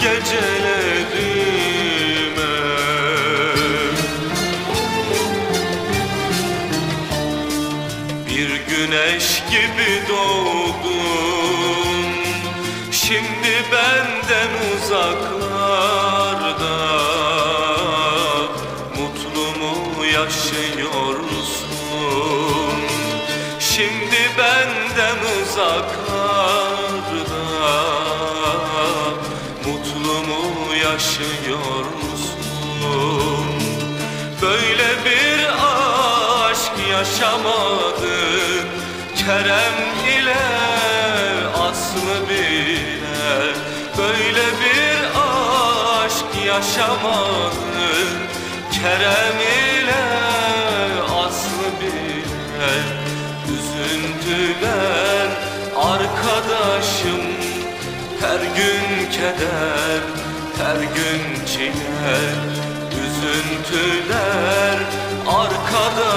gecelerime Bir güneş gibi doğdun. Şimdi benden uzaklarda. Mutlu mu yaşıyorsun mu yaşıyorsun Böyle bir aşk yaşamadık Kerem ile Aslı bile Böyle bir aşk yaşamadık Kerem ile Aslı bile Üzüntüler arkadaşım. Her gün keder, her gün çile Üzüntüler arkadaşım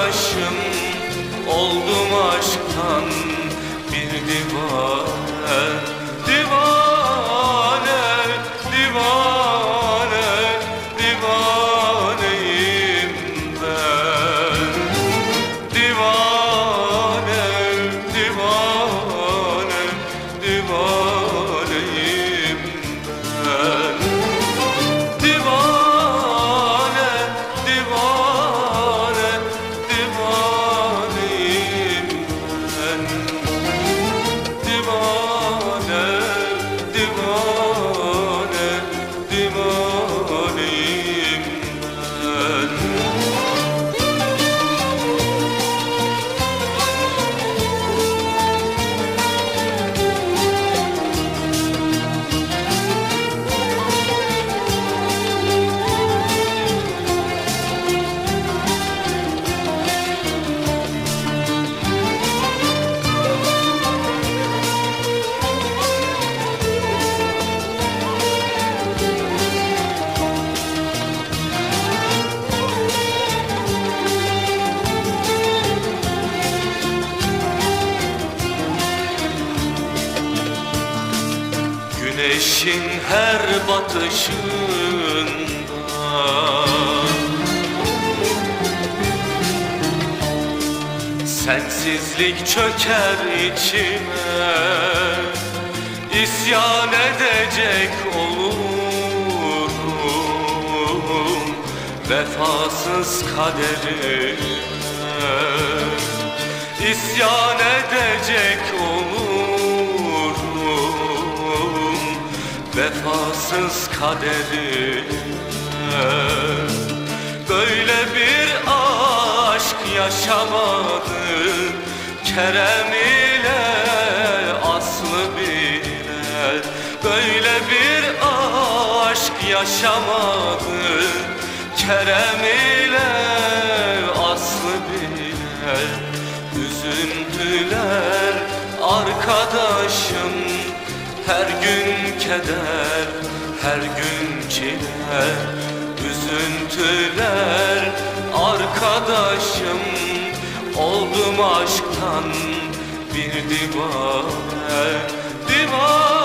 Güneşin her batışında. Sensizlik çöker içime İsyan edecek olurum Vefasız kaderime. İsyan edecek olurum Vefasız kaderime Böyle bir aşk yaşamadım Kerem ile Aslı bile Böyle bir aşk yaşamadım Kerem ile Aslı bile Üzüntüler arkadaşım Her gün keder, her gün çile Üzüntüler. Arkadaşım Oldum aşktan bir divane. Divane